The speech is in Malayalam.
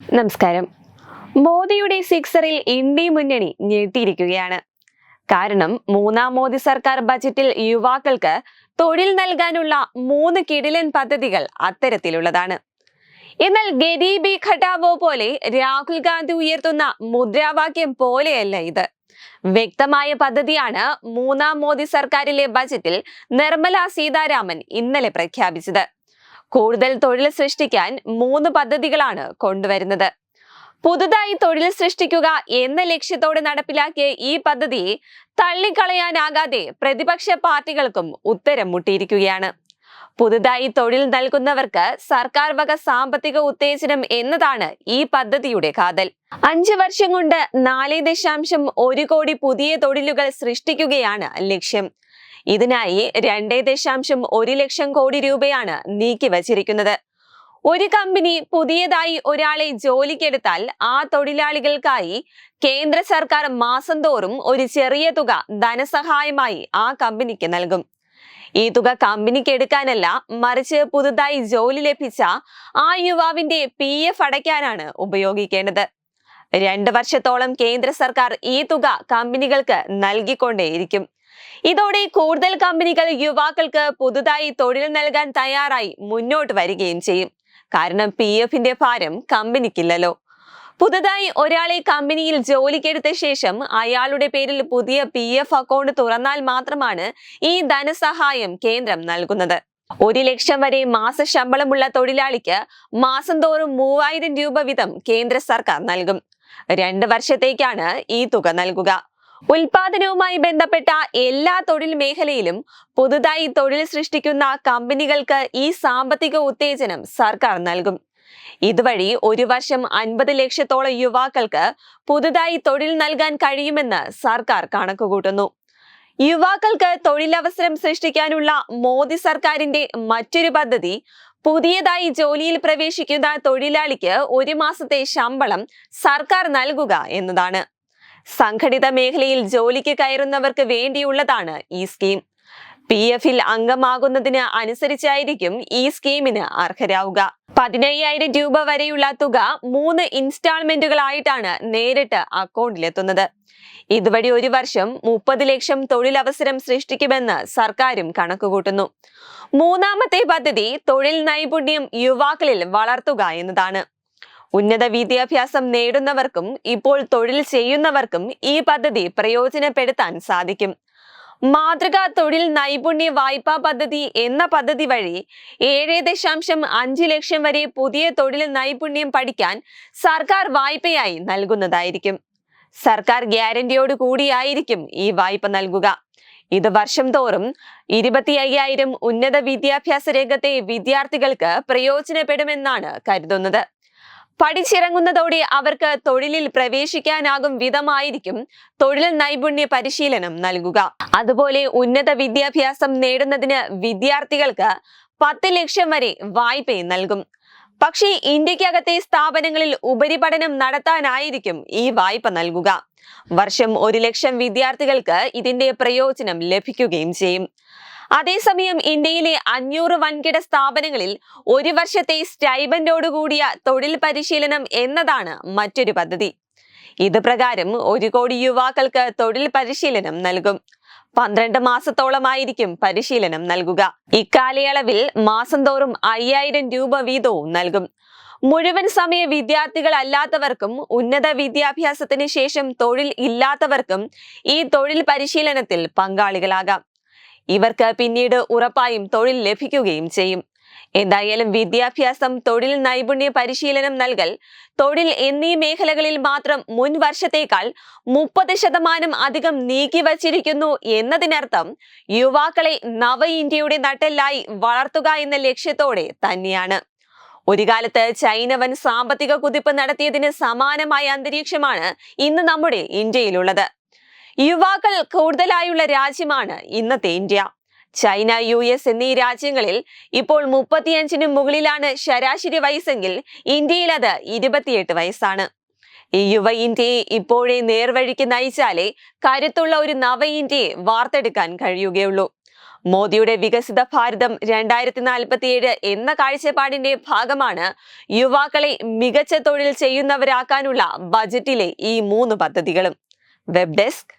നമസ്കാരം. മോദിയുടെ സിക്സറിൽ ഇന്ത്യ മുന്നണി ഞെട്ടിയിരിക്കുകയാണ്. കാരണം മൂന്നാം മോദി സർക്കാർ ബജറ്റിൽ യുവാക്കൾക്ക് തൊഴിൽ നൽകാനുള്ള മൂന്ന് കിടിലൻ പദ്ധതികൾ അത്തരത്തിലുള്ളതാണ്. എന്നാൽ ഗരീബി ഘട്ടാവോ പോലെ രാഹുൽ ഗാന്ധി ഉയർത്തുന്ന മുദ്രാവാക്യം പോലെയല്ല ഇത്. വ്യക്തമായ പദ്ധതിയാണ് മൂന്നാം മോദി സർക്കാരിലെ ബജറ്റിൽ നിർമ്മല സീതാരാമൻ ഇന്നലെ പ്രഖ്യാപിച്ചത്. കൂടുതൽ തൊഴിൽ സൃഷ്ടിക്കാൻ മൂന്ന് പദ്ധതികളാണ് കൊണ്ടുവരുന്നത്. പുതുതായി തൊഴിൽ സൃഷ്ടിക്കുക എന്ന ലക്ഷ്യത്തോടെ നടപ്പിലാക്കിയ ഈ പദ്ധതി തള്ളിക്കളയാനാകാതെ പ്രതിപക്ഷ പാർട്ടികൾക്കും ഉത്തരം മുട്ടിയിരിക്കുകയാണ്. പുതുതായി തൊഴിൽ നൽകുന്നവർക്ക് സർക്കാർ വക സാമ്പത്തിക ഉത്തേജനം എന്നതാണ് ഈ പദ്ധതിയുടെ കാതൽ. അഞ്ചു വർഷം കൊണ്ട് നാല് ദശാംശം ഒരു കോടി പുതിയ തൊഴിലുകൾ സൃഷ്ടിക്കുകയാണ് ലക്ഷ്യം. ഇതിനായി രണ്ടേ ദശാംശം ഒരു ലക്ഷം കോടി രൂപയാണ് നീക്കിവച്ചിരിക്കുന്നത് ഒരു കമ്പനി പുതിയതായി ഒരാളെ ജോലിക്കെടുത്താൽ ആ തൊഴിലാളികൾക്കായി കേന്ദ്ര സർക്കാർ മാസം തോറും ഒരു ചെറിയ തുക ധനസഹായമായി ആ കമ്പനിക്ക് നൽകും. ഈ തുക കമ്പനിക്ക് എടുക്കാനല്ല മറിച്ച് പുതുതായി ജോലി ലഭിച്ച ആ യുവാവിന്റെ പി എഫ് അടയ്ക്കാനാണ് ഉപയോഗിക്കേണ്ടത്. രണ്ട് വർഷത്തോളം കേന്ദ്ര സർക്കാർ ഈ തുക കമ്പനികൾക്ക് നൽകിക്കൊണ്ടേയിരിക്കും. ഇതോടെ കൂടുതൽ കമ്പനികൾ യുവാക്കൾക്ക് പുതുതായി തൊഴിൽ നൽകാൻ തയ്യാറായി മുന്നോട്ട് വരികയും ചെയ്യും. കാരണം പി എഫിന്റെ ഭാരം കമ്പനിക്കില്ലല്ലോ. പുതുതായി ഒരാളെ കമ്പനിയിൽ ജോലിക്കെടുത്ത ശേഷം അയാളുടെ പേരിൽ പുതിയ പി എഫ് അക്കൗണ്ട് തുറന്നാൽ മാത്രമാണ് ഈ ധനസഹായം കേന്ദ്രം നൽകുന്നത്. ഒരു ലക്ഷം വരെ മാസ ശമ്പളമുള്ള തൊഴിലാളിക്ക് മാസം തോറും മൂവായിരം രൂപ വീതം കേന്ദ്ര സർക്കാർ നൽകും. രണ്ട് വർഷത്തേക്കാണ് ഈ തുക നൽകുക. ഉൽപാദനവുമായി ബന്ധപ്പെട്ട എല്ലാ തൊഴിൽ മേഖലയിലും പുതുതായി തൊഴിൽ സൃഷ്ടിക്കുന്ന കമ്പനികൾക്ക് ഈ സാമ്പത്തിക ഉത്തേജനം സർക്കാർ നൽകും. ഇതുവഴി ഒരു വർഷം അൻപത് ലക്ഷത്തോളം യുവാക്കൾക്ക് പുതുതായി തൊഴിൽ നൽകാൻ കഴിയുമെന്ന് സർക്കാർ കണക്കുകൂട്ടുന്നു. യുവാക്കൾക്ക് തൊഴിലവസരം സൃഷ്ടിക്കാനുള്ള മോദി സർക്കാരിന്റെ മറ്റൊരു പദ്ധതി പുതിയതായി ജോലിയിൽ പ്രവേശിക്കുന്ന തൊഴിലാളിക്ക് ഒരു മാസത്തെ ശമ്പളം സർക്കാർ നൽകുക എന്നതാണ്. സംഘടിത മേഖലയിൽ ജോലിക്ക് കയറുന്നവർക്ക് വേണ്ടിയുള്ളതാണ് ഈ സ്കീം. പി എഫിൽ അംഗമാകുന്നതിന് അനുസരിച്ചായിരിക്കും ഈ സ്കീമിന് അർഹരാവുക. പതിനയ്യായിരം രൂപ വരെയുള്ള തുക മൂന്ന് ഇൻസ്റ്റാൾമെന്റുകളായിട്ടാണ് നേരിട്ട് അക്കൗണ്ടിലെത്തുന്നത്. ഇതുവഴി ഒരു വർഷം മുപ്പത് ലക്ഷം തൊഴിലവസരം സൃഷ്ടിക്കുമെന്ന് സർക്കാരും കണക്കുകൂട്ടുന്നു. മൂന്നാമത്തെ പദ്ധതി തൊഴിൽ നൈപുണ്യം യുവാക്കളിൽ വളർത്തുക എന്നതാണ്. ഉന്നത വിദ്യാഭ്യാസം നേടുന്നവർക്കും ഇപ്പോൾ തൊഴിൽ ചെയ്യുന്നവർക്കും ഈ പദ്ധതി പ്രയോജനപ്പെടുത്താൻ സാധിക്കും. മാതൃകാ തൊഴിൽ നൈപുണ്യ വായ്പാ പദ്ധതി എന്ന പദ്ധതി വഴി ഏഴ് ദശാംശം അഞ്ച് ലക്ഷം വരെ പുതിയ തൊഴിൽ നൈപുണ്യം പഠിക്കാൻ സർക്കാർ വായ്പയായി നൽകുന്നതായിരിക്കും. സർക്കാർ ഗ്യാരണ്ടിയോട് കൂടിയായിരിക്കും ഈ വായ്പ നൽകുക. ഇത് വർഷം തോറും ഇരുപത്തി അയ്യായിരം ഉന്നത വിദ്യാഭ്യാസ രംഗത്തെ വിദ്യാർത്ഥികൾക്ക് പ്രയോജനപ്പെടുമെന്നാണ് കരുതുന്നത്. പഠിച്ചിറങ്ങുന്നതോടെ അവർക്ക് തൊഴിലിൽ പ്രവേശിക്കാനാകും വിധമായിരിക്കും. തൊഴിൽ നൈപുണ്യ പരിശീലനം നൽകുക. അതുപോലെ ഉന്നത വിദ്യാഭ്യാസം നേടുന്നതിന് വിദ്യാർത്ഥികൾക്ക് പത്ത് ലക്ഷം വരെ വായ്പയും നൽകും. പക്ഷേ ഇന്ത്യക്കകത്തെ സ്ഥാപനങ്ങളിൽ ഉപരിപഠനം നടത്താനായിരിക്കും ഈ വായ്പ നൽകുക. വർഷം ഒരു ലക്ഷം വിദ്യാർത്ഥികൾക്ക് ഇതിന്റെ പ്രയോജനം ലഭിക്കുകയും ചെയ്യും. അതേസമയം ഇന്ത്യയിലെ അഞ്ഞൂറ് വൻകിട സ്ഥാപനങ്ങളിൽ ഒരു വർഷത്തെ സ്റ്റൈബൻഡോടുകൂടിയ തൊഴിൽ പരിശീലനം എന്നതാണ് മറ്റൊരു പദ്ധതി. ഇത് പ്രകാരം ഒരു കോടി യുവാക്കൾക്ക് തൊഴിൽ പരിശീലനം നൽകും. പന്ത്രണ്ട് മാസത്തോളമായിരിക്കും പരിശീലനം നൽകുക. ഇക്കാലയളവിൽ മാസം തോറും അയ്യായിരം രൂപ വീതവും നൽകും. മുഴുവൻ സമയ വിദ്യാർത്ഥികളല്ലാത്തവർക്കും ഉന്നത വിദ്യാഭ്യാസത്തിന് ശേഷം തൊഴിൽ ഇല്ലാത്തവർക്കും ഈ തൊഴിൽ പരിശീലനത്തിൽ പങ്കാളികളാകാം. ഇവർക്ക് പിന്നീട് ഉറപ്പായും തൊഴിൽ ലഭിക്കുകയും ചെയ്യും. എന്തായാലും വിദ്യാഭ്യാസം തൊഴിൽ നൈപുണ്യ പരിശീലനം നൽകൽ തൊഴിൽ എന്നീ മേഖലകളിൽ മാത്രം മുൻ വർഷത്തേക്കാൾ മുപ്പത് ശതമാനം അധികം നീക്കി വച്ചിരിക്കുന്നു എന്നതിനർത്ഥം യുവാക്കളെ നവ ഇന്ത്യയുടെ നട്ടെല്ലായി വളർത്തുക എന്ന ലക്ഷ്യത്തോടെ തന്നെയാണ്. ഒരു കാലത്ത് ചൈനവൻ സാമ്പത്തിക കുതിപ്പ് നടത്തിയതിന് സമാനമായ അന്തരീക്ഷമാണ് ഇന്ന് നമ്മുടെ ഇന്ത്യയിലുള്ളത്. യുവാക്കൾ കൂടുതലായുള്ള രാജ്യമാണ് ഇന്നത്തെ ഇന്ത്യ. ചൈന യു എസ് എന്നീ രാജ്യങ്ങളിൽ ഇപ്പോൾ മുപ്പത്തിയഞ്ചിനും മുകളിലാണ് ശരാശരി വയസ്സെങ്കിൽ ഇന്ത്യയിൽ അത് ഇരുപത്തിയെട്ട് വയസ്സാണ്. ഈ യുവ ഇന്ത്യയെ ഇപ്പോഴേ നേർവഴിക്ക് നയിച്ചാലേ കരുത്തുള്ള ഒരു നവ ഇന്ത്യയെ വാർത്തെടുക്കാൻ കഴിയുകയുള്ളൂ. മോദിയുടെ വികസിത ഭാരതം രണ്ടായിരത്തി നാൽപ്പത്തിയേഴ് എന്ന കാഴ്ചപ്പാടിന്റെ ഭാഗമാണ് യുവാക്കളെ മികച്ച തൊഴിൽ ചെയ്യുന്നവരാക്കാനുള്ള ബജറ്റിലെ ഈ മൂന്ന് പദ്ധതികളും. Web desk